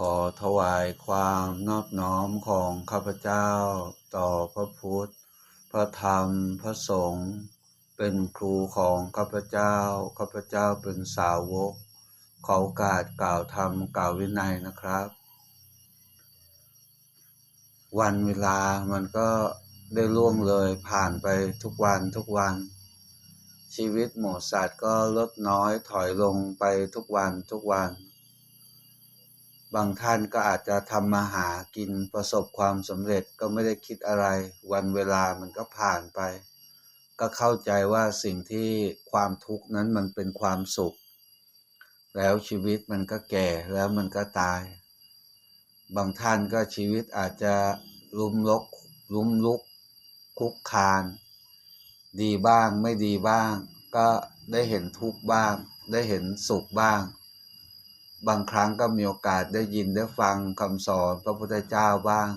ขอถวายความนอบน้อมของข้าพเจ้า ต่อพระพุทธ พระธรรม พระสงฆ์ เป็นครูของข้าพเจ้า ข้าพเจ้าเป็นสาวก ขอโอกาสกล่าวธรรมกล่าววินัยนะครับ วันเวลามันก็ได้ล่วงเลยผ่านไปทุกวันทุกวัน ชีวิตหมูสัตว์ก็ลดน้อยถอยลงไปทุกวันทุกวัน บางท่านก็อาจจะทำมาหากินประสบความสำเร็จก็ไม่ได้คิดอะไร วันเวลามันก็ผ่านไป ก็เข้าใจว่าสิ่งที่ความทุกข์นั้นมันเป็นความสุข แล้วชีวิตมันก็แก่แล้วมันก็ตาย บางท่านก็ชีวิตอาจจะลุ่มลกลุ่มลุกคุกคาน ดีบ้างไม่ดีบ้าง ก็ได้เห็นทุกข์บ้าง ได้เห็นสุขบ้าง บางครั้งก็มีโอกาสได้ยินได้ฟังคำสอนพระพุทธเจ้าบ้าง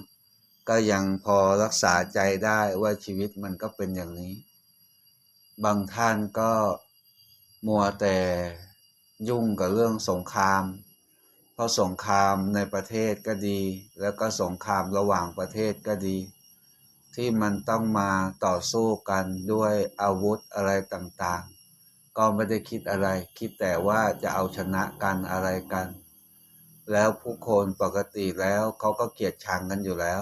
ก็ยังพอรักษาใจได้ว่าชีวิตมันก็เป็นอย่างนี้ บางท่านก็มัวแต่ยุ่งกับเรื่องสงคราม เพราะสงครามในประเทศก็ดี แล้วก็สงครามระหว่างประเทศก็ดี ที่มันต้องมาต่อสู้กันด้วยอาวุธอะไรต่างๆ ก็ไม่ได้คิดอะไร คิดแต่ว่าจะเอาชนะกันอะไรกัน แล้วผู้คนปกติแล้วเขาก็เกลียดชังกันอยู่แล้ว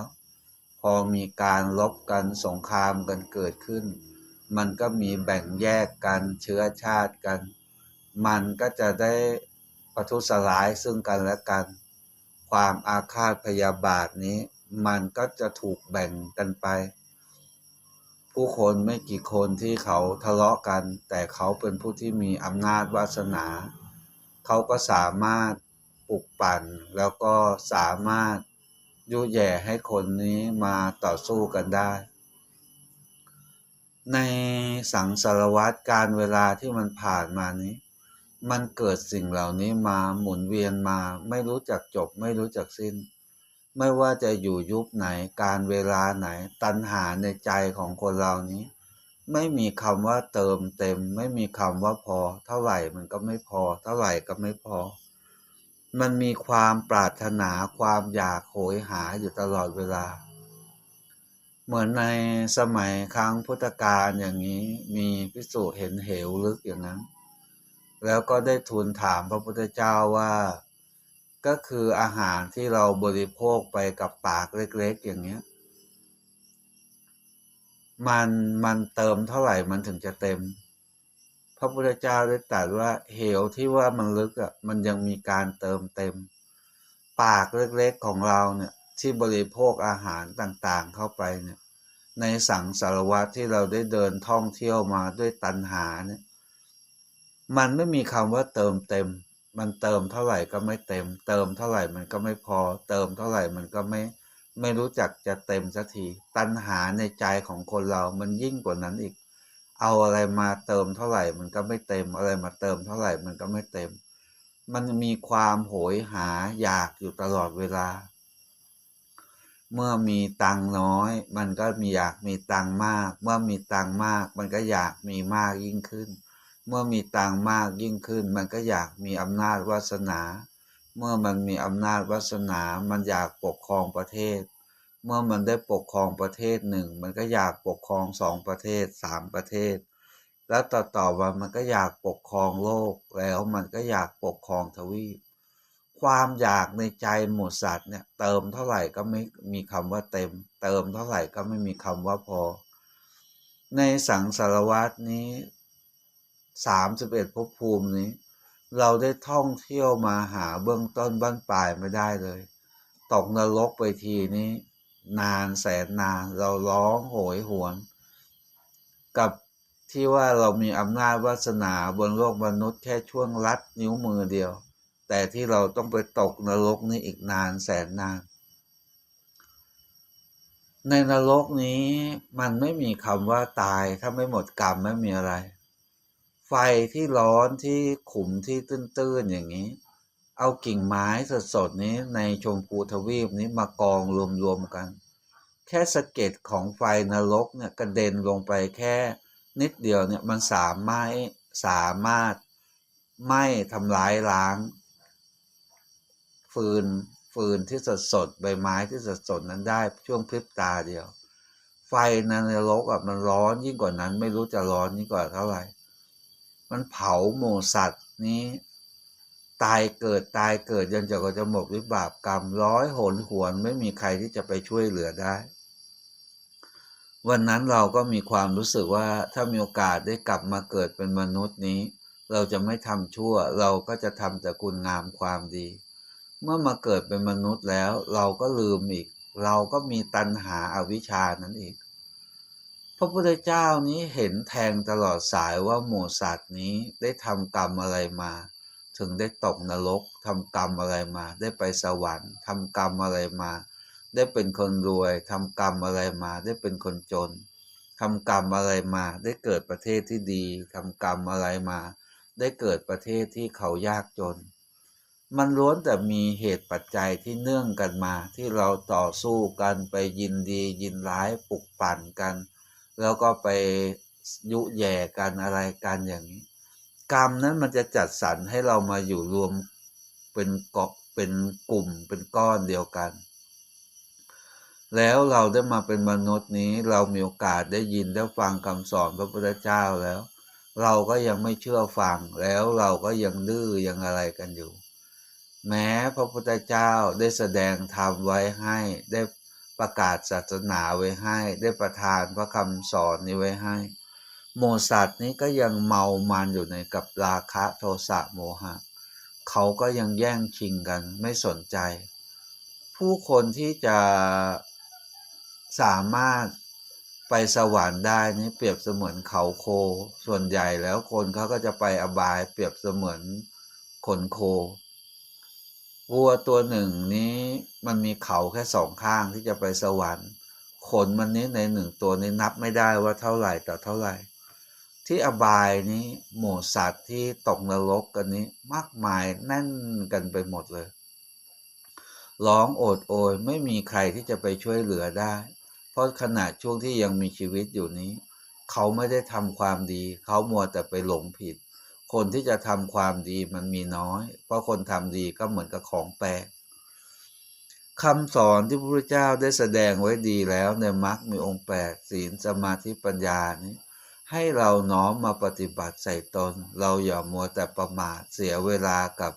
พอมีการลบกันสงครามกันเกิดขึ้น มันก็มีแบ่งแยกกันเชื้อชาติกัน มันก็จะได้ประทุษร้ายซึ่งกันและกัน ความอาฆาตพยาบาทนี้ มันก็จะถูกแบ่งกันไป ผู้คนไม่กี่คนที่เขาทะเลาะกัน แต่เขาเป็นผู้ที่มีอำนาจวาสนา เขาก็สามารถปลุกปั่น แล้วก็สามารถยุแย่ให้คนนี้มาต่อสู้กันได้ ในสังสารวัตรการเวลาที่มันผ่านมานี้ มันเกิดสิ่งเหล่านี้มาหมุนเวียนมาไม่รู้จักจบไม่รู้จักสิ้น ไม่ว่าจะอยู่ยุคไหนการเวลาไหน ตัณหาในใจของคนเรานี้ ไม่มีคำว่าเติมเต็ม ไม่มีคำว่าพอ เท่าไหร่มันก็ไม่พอ เท่าไหร่ก็ไม่พอ มันมีความปรารถนาความอยากโหยหาอยู่ตลอดเวลา เหมือนในสมัยครั้งพุทธกาลอย่างนี้มีพิสูจเห็นเหวลึกอย่างนั้น แล้วก็ได้ทูลถามพระพุทธเจ้าว่า ก็คืออาหารที่เราบริโภคไปกับปากเล็ก ๆ อย่างเนี้ย มันมันเติมเท่าไหร่มันถึงจะเต็ม พระพุทธเจ้าได้ตรัสว่าเหวที่ว่ามันลึกอะมันยังมีการเติมเต็ม ปากเล็กๆของเราเนี่ยที่บริโภคอาหารต่างๆเข้าไปเนี่ย ในสังสารวัตที่เราได้เดินท่องเที่ยวมาด้วยตัณหาเนี่ย มันไม่มีคำว่าเติมเต็ม มันเติมเท่าไหร่ก็ไม่เต็ม เติมเท่าไหร่มันก็ไม่พอ เติมเท่าไหร่มันก็ไม่ไม่รู้จักจะเต็มสักที ตัณหาในใจของคนเรามันยิ่งกว่านั้นอีก เอาอะไรมาเติมเท่าไหร่มันก็ไม่เต็ม อะไรมาเติมเท่าไหร่มันก็ไม่เต็ม มันมีความโหยหาอยากอยู่ตลอดเวลา เมื่อมีตังน้อย มันก็มีอยากมีตังมาก เมื่อมีตังมาก มันก็อยากมีมากยิ่งขึ้น เมื่อมีตังมากยิ่งขึ้น มันก็อยากมีอำนาจวาสนา เมื่อมันมีอำนาจวาสนา มันอยากปกครองประเทศ เมื่อมันได้ปกครองประเทศหนึ่ง มันก็อยากปกครองสองประเทศสามประเทศ แล้วต่อต่อมามันก็อยากปกครองโลก แล้วมันก็อยากปกครองทวีป ความอยากในใจหมู่สัตว์เนี่ย เติมเท่าไหร่ก็ไม่มีคำว่าเต็ม เติมเท่าไหร่ก็ไม่มีคำว่าพอ ในสังสารวัตนี้ สามสิบเอ็ดภพภูมินี้ เราได้ท่องเที่ยวมาหาเบื้องต้นบ้านปลายไม่ได้เลย ตกนรกไปทีนี้ นานแสนนานเราร้องโหยหวน กับที่ว่าเรามีอำนาจวาสนาบนโลกมนุษย์แค่ช่วงลัดนิ้วมือเดียว แต่ที่เราต้องไปตกนรกนี้อีกนานแสนนาน ในนรกนี้มันไม่มีคำว่าตายถ้าไม่หมดกรรมไม่มีอะไร ไฟที่ร้อนที่ขุมที่ตื้นๆอย่างนี้ เอากิ่งไม้สดๆนี้ในชมพูทวีปนี้มากองรวมๆกัน แค่สะเก็ดของไฟนรกเนี่ยกระเด็นลงไปแค่นิดเดียวเนี่ยมันสามารถสามารถไม่ทำลายล้าง ฟืนฟืนที่สดสดๆใบไม้ที่สดสดๆนั้นได้ช่วงพริบตาเดียว ไฟในนรกอะมันร้อนยิ่งกว่านั้นไม่รู้จะร้อนยิ่งกว่าเท่าไหร่ มันเผาหมูสัตว์นี้ ตายเกิดตายเกิดจนจะก็จะหมดวิบากกรรมร้อยหนหวนไม่มีใครที่จะไปช่วยเหลือได้ วันนั้นเราก็มีความรู้สึกว่าถ้ามีโอกาสได้กลับมาเกิดเป็นมนุษย์นี้ เราจะไม่ทำชั่ว เราก็จะทำแต่คุณงามความดี เมื่อมาเกิดเป็นมนุษย์แล้ว เราก็ลืมอีก เราก็มีตัณหาอาวิชชานั้นอีก พระพุทธเจ้านี้เห็นแทงตลอดสายว่าหมูสัตว์นี้ได้ทำกรรมอะไรมา ถึงได้ตกนรกทำกรรมอะไรมา ได้ไปสวรรค์ทำกรรมอะไรมา ได้เป็นคนรวยทำกรรมอะไรมา ได้เป็นคนจนทำกรรมอะไรมา ได้เกิดประเทศที่ดีทำกรรมอะไรมา ได้เกิดประเทศที่เขายากจน มันล้วนแต่มีเหตุปัจจัยที่เนื่องกันมา ที่เราต่อสู้กันไปยินดียินร้ายปลุกปั่นกัน แล้วก็ไปยุแย่กันอะไรกันอย่างนี้ กรรมนั้นมันจะจัดสรรให้เรามาอยู่รวมเป็นเกาะเป็นกลุ่มเป็นก้อนเดียวกัน แล้วเราได้มาเป็นมนุษย์นี้เรามีโอกาสได้ยินได้ฟังคำสอนพระพุทธเจ้าแล้ว เราก็ยังไม่เชื่อฟังแล้วเราก็ยังดื้อยังอะไรกันอยู่ แม้พระพุทธเจ้าได้แสดงธรรมไว้ให้ได้ ประกาศศาสนาไว้ให้ ได้ประทานพระคำสอนนี้ไว้ให้ โมสัตว์นี้ก็ยังเมามันอยู่ในกับราคะโทสะโมหะ เขาก็ยังแย่งชิงกันไม่สนใจ ผู้คนที่จะสามารถไปสวรรค์ได้นี่เปรียบเสมือนเขาโค ส่วนใหญ่แล้วคนเขาก็จะไปอบายเปรียบเสมือนขนโค วัวตัวหนึ่งนี้มันมีเขาแค่สองข้างที่จะไปสวรรค์ขนมันนี้ในหนึ่งตัวนี้นับไม่ได้ว่าเท่าไหร่ต่อเท่าไหร่ ที่อบายนี้หมู่สัตว์ที่ตกนรกกันนี้มากมายแน่นกันไปหมดเลยร้องโอดโอยไม่มีใครที่จะไปช่วยเหลือได้ เพราะขณะช่วงที่ยังมีชีวิตอยู่นี้ เขาไม่ได้ทำความดี เขามัวแต่ไปหลงผิด คนที่จะทำความดีมันมีน้อย เพราะคนทำดีก็เหมือนกับของแปลกคำสอนที่พระพุทธเจ้าได้แสดงไว้ดีแล้วในมรรคมีองค์แปดศีลสมาธิปัญญานี้ ให้เราน้อมมาปฏิบัติใส่ตน เราอย่ามัวแต่ประมาทเสียเวลากับ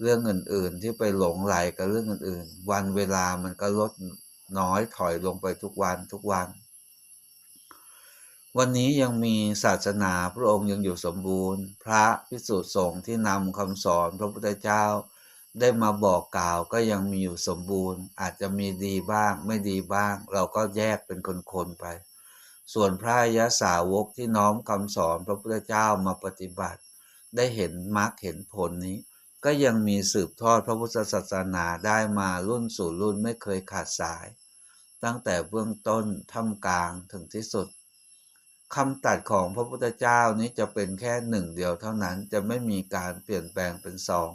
เรื่องอื่น ๆ ที่ไปหลงไหลกับเรื่องอื่น ๆ วันเวลามันก็ลดน้อยถอยลงไปทุกวันทุกวัน วันนี้ยังมีศาสนาพระองค์ยังอยู่สมบูรณ์ พระพิสุทธิสงฆ์ที่นำคำสอนพระพุทธเจ้า ได้มาบอกกล่าวก็ยังมีอยู่สมบูรณ์ อาจจะมีดีบ้างไม่ดีบ้าง เราก็แยกเป็นคนๆไป ส่วนพระอริยสาวกที่น้อมคำสอนพระพุทธเจ้ามาปฏิบัติ ได้เห็นมรรคเห็นผลนี้ ก็ยังมีสืบทอดพระพุทธศาสนาได้มารุ่นสู่รุ่นไม่เคยขาดสาย ตั้งแต่เบื้องต้นท่ามกลางถึงที่สุด คำตัดของพระพุทธเจ้านี้จะเป็นแค่หนึ่งเดียวเท่านั้นจะไม่มีการเปลี่ยนแปลงเป็นสอง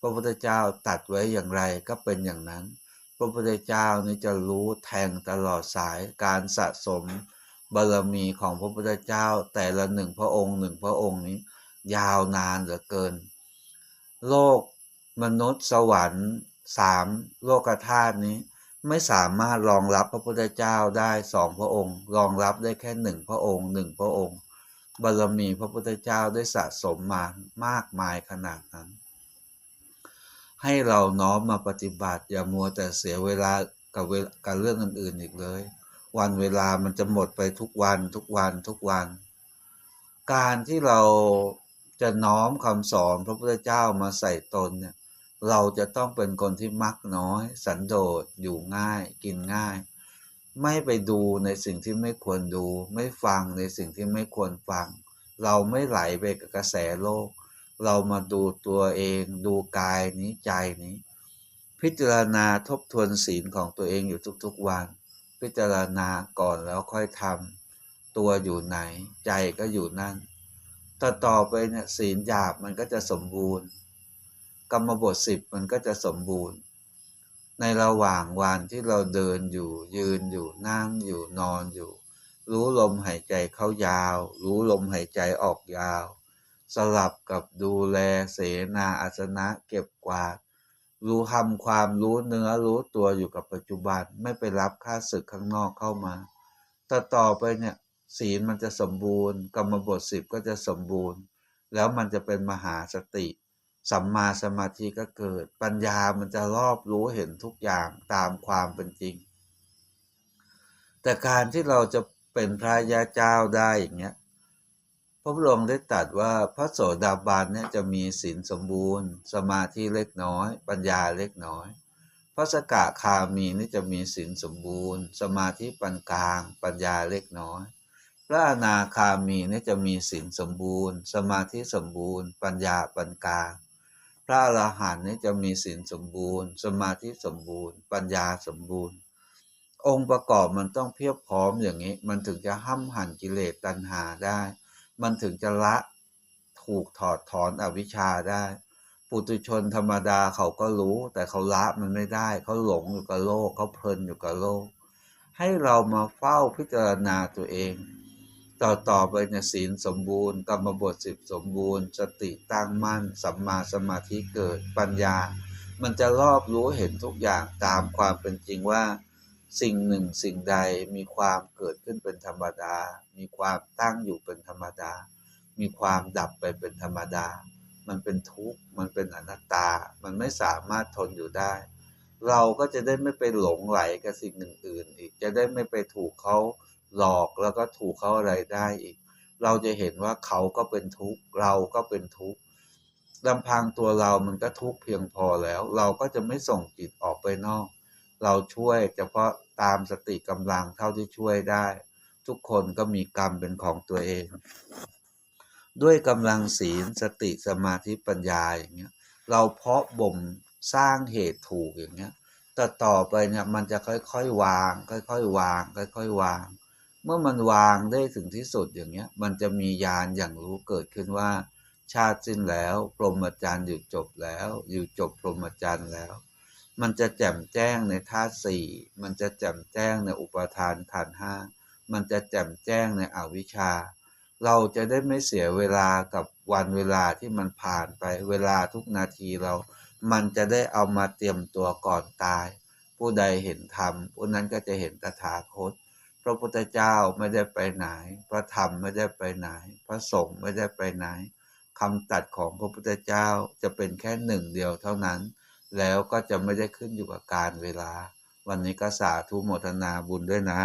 พระพุทธเจ้าตัดไว้อย่างไรก็เป็นอย่างนั้น พระพุทธเจ้านี้จะรู้แทงตลอดสายการสะสมบารมีของพระพุทธเจ้าแต่ละหนึ่งพระองค์หนึ่งพระองค์นี้ ยาวนานเหลือเกิน โลกมนุษย์สวรรค์สามโลกธาตุนี้ ไม่สามารถรองรับพระพุทธเจ้าได้สองพระองค์ รองรับได้แค่หนึ่งพระองค์หนึ่งพระองค์ บารมีพระพุทธเจ้าได้สะสมมามากมายขนาดนั้น ให้เราน้อมมาปฏิบัติอย่ามัวแต่เสียเวลากับเวกับเรื่องอื่นๆอีกเลย วันเวลามันจะหมดไปทุกวันทุกวันทุกวัน การที่เราจะน้อมคำสอนพระพุทธเจ้ามาใส่ตนเนี่ย เราจะต้องเป็นคนที่มักน้อย สันโดษอยู่ง่าย กินง่าย ไม่ไปดูในสิ่งที่ไม่ควรดู ไม่ฟังในสิ่งที่ไม่ควรฟัง เราไม่ไหลไปกับกระแสโลก เรามาดูตัวเอง ดูกายนี้ใจนี้ พิจารณาทบทวนศีลของตัวเองอยู่ทุกๆวัน พิจารณาก่อนแล้วค่อยทำตัวอยู่ไหน ใจก็อยู่นั่นต่อต่อไปเนี่ยศีลหยาบมันก็จะสมบูรณ์ กรรมบทสิบมันก็จะสมบูรณ์ ในระหว่างวันที่เราเดินอยู่ยืนอยู่นั่งอยู่นอนอยู่ รู้ลมหายใจเข้ายาว รู้ลมหายใจออกยาว สลับกับดูแลเสนาอาสนะเก็บกวาดรู้ทำความรู้เนื้อรู้ตัวอยู่กับปัจจุบันไม่ไปรับค่าศึกข้างนอกเข้ามาต่อต่อไปเนี่ยศีลมันจะสมบูรณ์ กรรมบทสิบก็จะสมบูรณ์ แล้วมันจะเป็นมหาสติ สัมมาสมาธิก็เกิด ปัญญามันจะรอบรู้เห็นทุกอย่างตามความเป็นจริง แต่การที่เราจะเป็นพระยาเจ้าได้อย่างเงี้ยพระพุทธองค์ได้ตรัสว่าพระโสดาบันเนี่ยจะมีศีลสมบูรณ์ สมาธิเล็กน้อย ปัญญาเล็กน้อย พระสกะคามีนี่จะมีศีลสมบูรณ์ สมาธิปานกลาง ปัญญาเล็กน้อยพระอนาคามีนี่จะมีศีลสมบูรณ์ สมาธิสมบูรณ์ ปัญญาปานกลาง พระอรหันต์นี่จะมีศีลสมบูรณ์ สมาธิสมบูรณ์ ปัญญาสมบูรณ์ องค์ประกอบมันต้องเพียบพร้อมอย่างนี้ มันถึงจะห้ำหั่นกิเลสตัณหาได้ มันถึงจะละถูกถอดถอนอวิชชาได้ ปุตุชนธรรมดาเขาก็รู้ แต่เขาละมันไม่ได้ เขาหลงอยู่กับโลกเขาเพลินอยู่กับโลก ให้เรามาเฝ้าพิจารณาตัวเอง ต่อต่อไปเนี่ยศีลสมบูรณ์กรรมบทสิบสมบูรณ์สติตั้งมั่น สัมมาสมาธิเกิดปัญญา มันจะรอบรู้เห็นทุกอย่างตามความเป็นจริงว่า สิ่งหนึ่งสิ่งใดมีความเกิดขึ้นเป็นธรรมดา มีความตั้งอยู่เป็นธรรมดา มีความดับไปเป็นธรรมดา มันเป็นทุกข์มันเป็นอนัตตา มันไม่สามารถทนอยู่ได้ เราก็จะได้ไม่ไปหลงไหลกับสิ่งอื่นๆอีกจะได้ไม่ไปถูกเขา หลอกแล้วก็ถูกเขาอะไรได้อีก เราจะเห็นว่าเขาก็เป็นทุกข์เราก็เป็นทุกข์ลำพังตัวเรามันก็ทุกข์เพียงพอแล้ว เราก็จะไม่ส่งจิตออกไปนอก เราช่วยเฉพาะตามสติกำลังเท่าที่ช่วยได้ ทุกคนก็มีกรรมเป็นของตัวเอง ด้วยกำลังศีลสติสมาธิปัญญาอย่างเงี้ยเราเพาะบ่มสร้างเหตุถูกอย่างเงี้ยแต่ต่อไปเนี่ยมันจะค่อยๆวาง ค่อยๆวาง ค่อยๆวาง เมื่อมันวางได้ถึงที่สุดอย่างเงี้ย มันจะมีญาณอย่างรู้เกิดขึ้นว่า ชาติสิ้นแล้ว พรหมจรรย์อยู่จบแล้ว อยู่จบพรหมจรรย์แล้ว มันจะแจ่มแจ้งในธาตุสี่มันจะแจ่มแจ้งในอุปทานขันห้ามันจะแจ่มแจ้งในอวิชชา เราจะได้ไม่เสียเวลากับวันเวลาที่มันผ่านไป เวลาทุกนาทีเรา มันจะได้เอามาเตรียมตัวก่อนตาย ผู้ใดเห็นธรรมผู้นั้นก็จะเห็นตถาคต ระพุทธเจ้าไม่ได้ไปไหน พระธรรมไม่ได้ไปไหน พระสงฆ์ไม่ได้ไปไหนคำตัดของพระพุทธเจ้าจะเป็นแค่หนึ่งเดียวเท่านั้น แล้วก็จะไม่ได้ขึ้นอยู่กับการเวลา วันนี้ก็สาธุโมทนาบุญด้วยนะ